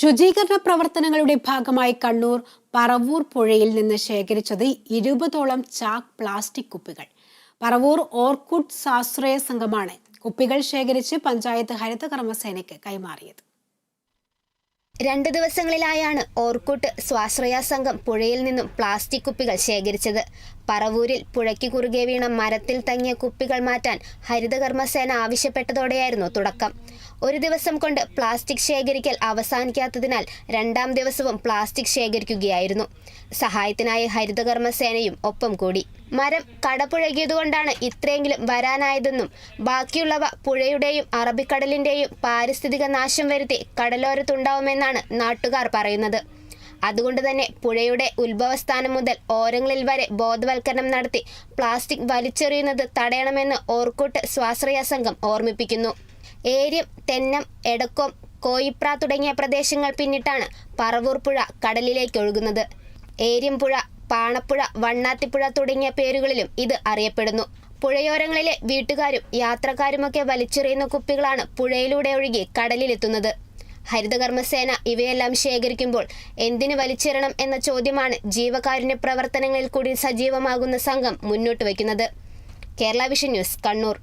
ശുചീകരണ പ്രവർത്തനങ്ങളുടെ ഭാഗമായി കണ്ണൂർ പറവൂർ പുഴയിൽ നിന്ന് ശേഖരിച്ചത് ഇരുപതോളം ചാക്ക് പ്ലാസ്റ്റിക് കുപ്പികൾ. പറവൂർ ഓർക്കുഡ് സാശ്രയ സംഘമാണ് കുപ്പികൾ ശേഖരിച്ച് പഞ്ചായത്ത് ഹരിത കർമ്മസേനയ്ക്ക് കൈമാറിയത്. രണ്ട് ദിവസങ്ങളിലായാണ് ഓർക്കുട്ട് സ്വാശ്രയ സംഘം പുഴയിൽ നിന്നും പ്ലാസ്റ്റിക് കുപ്പികൾ ശേഖരിച്ചത്. പറവൂരിൽ പുഴയ്ക്ക് കുറുകെ വീണ മരത്തിൽ തങ്ങിയ കുപ്പികൾ മാറ്റാൻ ഹരിതകർമ്മസേന ആവശ്യപ്പെട്ടതോടെയായിരുന്നു തുടക്കം. ഒരു ദിവസം കൊണ്ട് പ്ലാസ്റ്റിക് ശേഖരിക്കൽ അവസാനിക്കാത്തതിനാൽ രണ്ടാം ദിവസവും പ്ലാസ്റ്റിക് ശേഖരിക്കുകയായിരുന്നു. സഹായത്തിനായി ഹരിതകർമ്മസേനയും ഒപ്പം കൂടി. മരം കടപുഴകിയതുകൊണ്ടാണ് ഇത്രയെങ്കിലും വരാനായതെന്നും ബാക്കിയുള്ളവ പുഴയുടെയും അറബിക്കടലിന്റെയും പാരിസ്ഥിതിക നാശം വരുത്തി കടലോരത്തുണ്ടാവുമെന്നാണ് നാട്ടുകാർ പറയുന്നത്. അതുകൊണ്ട് തന്നെ പുഴയുടെ ഉത്ഭവസ്ഥാനം മുതൽ ഓരങ്ങളിൽ വരെ ബോധവൽക്കരണം നടത്തി പ്ലാസ്റ്റിക് വലിച്ചെറിയുന്നത് തടയണമെന്ന് ഓർക്കൂട്ട് സ്വാശ്രയ സംഘം ഓർമ്മിപ്പിക്കുന്നു. ഏര്യം തെന്നം എടക്കോം കോയിപ്ര തുടങ്ങിയ പ്രദേശങ്ങൾ പിന്നിട്ടാണ് പറവൂർ പുഴ കടലിലേക്ക് ഒഴുകുന്നത്. ഏര്യം പുഴ പാണപ്പുഴ വണ്ണാത്തിപ്പുഴ തുടങ്ങിയ പേരുകളിലും ഇത് അറിയപ്പെടുന്നു. പുഴയോരങ്ങളിലെ വീട്ടുകാരും യാത്രക്കാരുമൊക്കെ വലിച്ചെറിയുന്ന കുപ്പികളാണ് പുഴയിലൂടെ ഒഴുകി കടലിലെത്തുന്നത്. ഹരിതകർമ്മസേന ഇവയെല്ലാം ശേഖരിക്കുമ്പോൾ എന്തിനു വലിച്ചെറണം എന്ന ചോദ്യമാണ് ജീവകാരുണ്യ പ്രവർത്തനങ്ങളിൽ കൂടി സജീവമാകുന്ന സംഘം മുന്നോട്ട് വയ്ക്കുന്നത്. Kerala vision news Kannur.